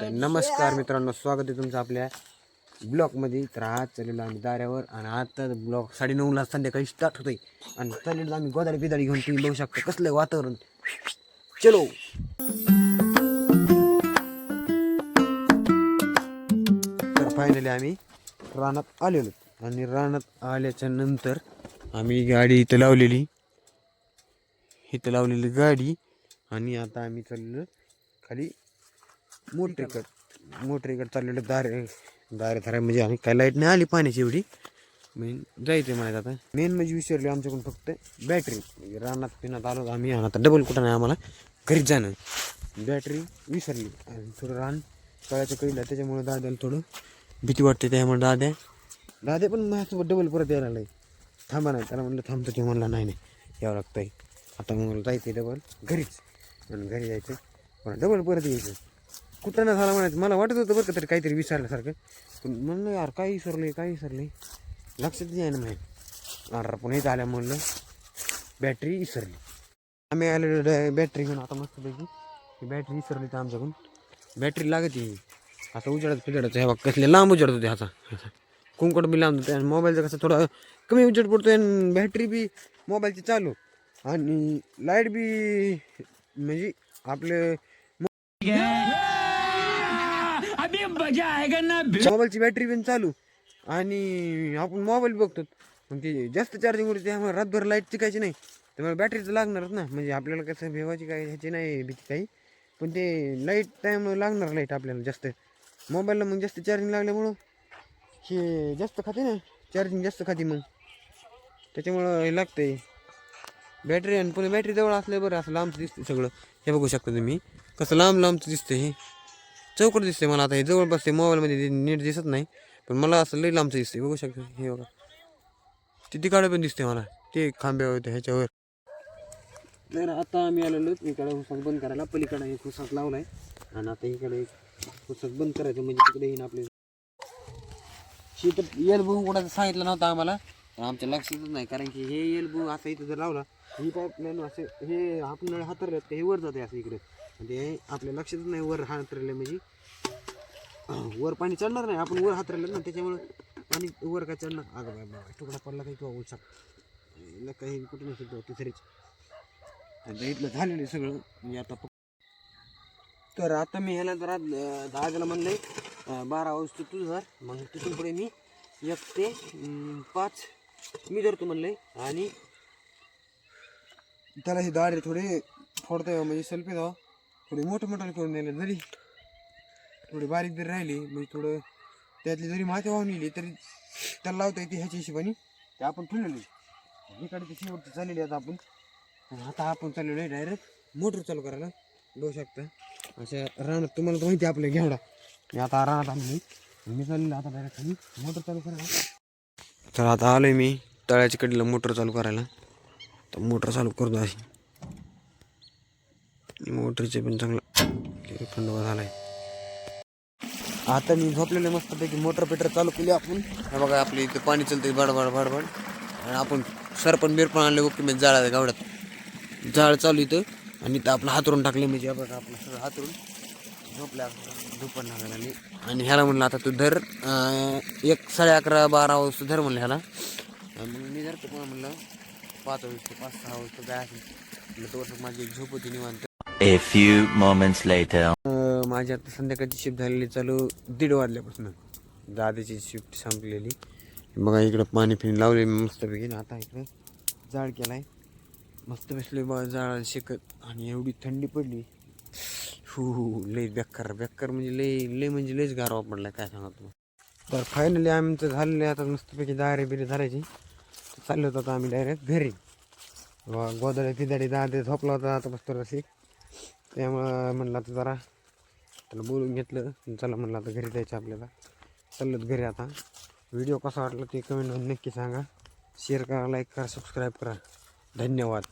तर नमस्कार मित्रांनो स्वागत आहे तुमचं आपल्या ब्लॉकमध्ये तर आज चाललेलो आम्ही दाऱ्यावर आणि आता ब्लॉक साडेनऊला संध्याकाळी स्टार्ट होतोय. आणि चाललेलो आम्ही गोदाडी बिदाडी घेऊन तुम्ही बघू शकता कसलं वातावरण. चलो. तर फायनली आम्ही रानात आलेलो. आणि रानात आल्याच्यानंतर आम्ही गाडी इथं लावलेली. इथं लावलेली गाडी. आणि आता आम्ही चाललेलो खाली मोटरीकड मोटरीकड चाललेलं दारे दारे धारा म्हणजे आम्ही काय लाइट नाही आली पाण्याची एवढी. मेन जायचं म्हणायचं आता. मेन म्हणजे विसरली आमच्याकडून फक्त बॅटरी म्हणजे रानात पिण्यात आलो आम्ही. आणि आता डबल कुठं नाही आम्हाला. घरीच जाणं बॅटरी विसरली. आणि थोडं रान कळायचं कळलं त्याच्यामुळे दाद्याला थोडं भीती वाटते त्यामुळे दाद्या दाद्या पण माझ्यासोबत डबल परत यायला लागलाय थांबा नाही त्याला म्हणलं थांबतो ते म्हणला नाही नाही यावं लागतंय. आता मग मला जायचं डबल घरीच. आणि घरी जायचं पण डबल परत यायचं कुठं ना झाला म्हणायचं. मला वाटत होतं बरं का तरी काहीतरी विचारल्यासारखं पण म्हणलं यार काय विसरले काय विसरले लक्षात नाही ना माहीत अर पण हेच आल्या म्हणलं बॅटरी विसरली. आम्ही आलेलो बॅटरी घेऊन आता मस्तपैकी. ही बॅटरी विसरली तर आमच्याकडून. बॅटरी लागत आहे. आता उजेडत फिजडत हे बघ कसले लांब उजेडत होते आता. कुंकट बी लांब होते. आणि मोबाईलचं कसं थोडा कमी उजेड पडतो आणि बॅटरी बी मोबाईलची चालू. आणि लाइट बी म्हणजे आपले मोबाईलची बॅटरी पण चालू. आणि आपण मोबाईल बघतो. मग ते जास्त चार्जिंग होते त्यामुळे रातभर लाइट टिकायची नाही. त्यामुळे बॅटरी तर लागणारच ना. म्हणजे आपल्याला कसं भेवायची काय ह्याची नाही भीती काही. पण ते लाइट टाईम लागणार लाइट आपल्याला जास्त. मोबाईलला मग जास्त चार्जिंग लागल्यामुळं हे जास्त खाते ना. चार्जिंग जास्त खाते मग. त्याच्यामुळं हे लागतंय. बॅटरी आणि पुन्हा बॅटरी जवळ असल्या बरं असं लांबचं दिसतं सगळं. हे बघू शकता तुम्ही. कसं लांब लांबचं दिसतं हे. चौकट दिसते मला आता. हे जवळ बसते मोबाईलमध्ये नीट दिसत नाही पण मला असं लई लांबचं दिसते बघू शकतो हे बघा. ते तिकडे पण दिसते मला. ते खांब्यावर होते ह्याच्यावर. तर आता आम्ही आलेलो इकडे हुसाक बंद करायला. पलीकडे एक हुसाक लावलाय. आणि आता इकडे एक हुसाक बंद करायचं म्हणजे तिकडे येईन आपले. शेत येल बघून कोणाचं सांगितलं नव्हतं आम्हाला. आमच्या लक्षातच नाही. कारण की हे येल बघू असं इथं जर लावला ही पाईपलाईन असं हे आपण हातरलं हे वर जाते असं इकडे. म्हणजे आपल्या लक्षातच नाही वर हातरले म्हणजे. वर पाणी चढणार नाही आपण वर हातरलं ना त्याच्यामुळं पाणी वर काय चढणार? अगं बाय बाबा तुकडा पडला काही किंवा उलसा काही कुठं नसेल तिसरीच आणि इथलं झालेलं आहे सगळं म्हणजे आता तर आता मी ह्याला जरा दहाजला म्हणलं बारा वाजतो तू जर मग तिथून पुढे मी एक ते पाच मी धरतो म्हणलंय आणि त्याला हे दाढे थोडे फोडता म्हणजे सेल्फी जावं थोडी मोठं मोठं करून दिले जरी. थोडी बारीक जरी राहिली म्हणजे थोडं त्यातली जरी माती वाहून गेली तरी त्याला लावता येते ह्याच्या हिशोबाने. ते आपण ठेवलेली. इकडे ते शेवटची चाललेली आता आपण. आणि आता आपण चाललेलो आहे डायरेक्ट मोटर चालू करायला. बघू शकता. अशा रानात तुम्हाला तर माहिती आहे आपल्या घेवडा. मी आता रानात आलो मी चाललेलो आता डायरेक्ट खाली. मोटर चालू करायला. तर आता आलो मी तळ्याच्या कडीला मोटर चालू करायला. तर मोटर चालू करतो अशी. मोटरचे पण चांगला. खंडोबा झालाय. आता मी झोपलेले मस्तपैकी मोटर पेटर चालू केली आपण. हे बघा आपले इथे पाणी चलते बडबड बडबड आणि आपण सरपण बिरपण आणले ओके म्हणजे जाळा गावड्यात. जाळ चालू इथं. आणि इथं आपलं हातरून टाकले म्हणजे बघा आपलं सगळं हातरून. झोपल्या झोपण लागायला आणि आणि ह्याला म्हणलं आता तू धर. एक साडे अकरा बारा वाजता धर म्हणलं ह्याला. मग मी धरतो कोणा म्हणलं पाच वाजता पाच सहा वाजता काय असेल तो माझी एक झोप होती निवांत. A few moments later. माझी आता संध्याकाळची शिफ्ट झालेली चालू दीड वाजल्यापासून. दादाची शिफ्ट संपलेली. बघा इकडं पाणी फिणी लावले मस्तपैकी. आता इकडं जाळ केलाय. मस्त बसले बा जाळ शेकत. आणि एवढी थंडी पडली. हु हू लय बेकार बेकार म्हणजे लय लय म्हणजे लयच गारवा पडला काय सांगा तुम्ही तर फायनली आमचं झालेलं आहे आता मस्तपैकी दारे बिरे झाल्याची चाललो होतो आता आम्ही डायरेक्ट घरी. व गोदडे तिदडे दादे झोपला होता आता मस्त रसिक त्यामुळं म्हणलं आता जरा त्याला बोलून घेतलं. चला म्हणलं आता घरी जायचं आपल्याला. चाललं घरी आता. व्हिडिओ कसा वाटला ते कमेंटमध्ये नक्की सांगा. शेअर करा लाईक करा सबस्क्राईब करा. धन्यवाद.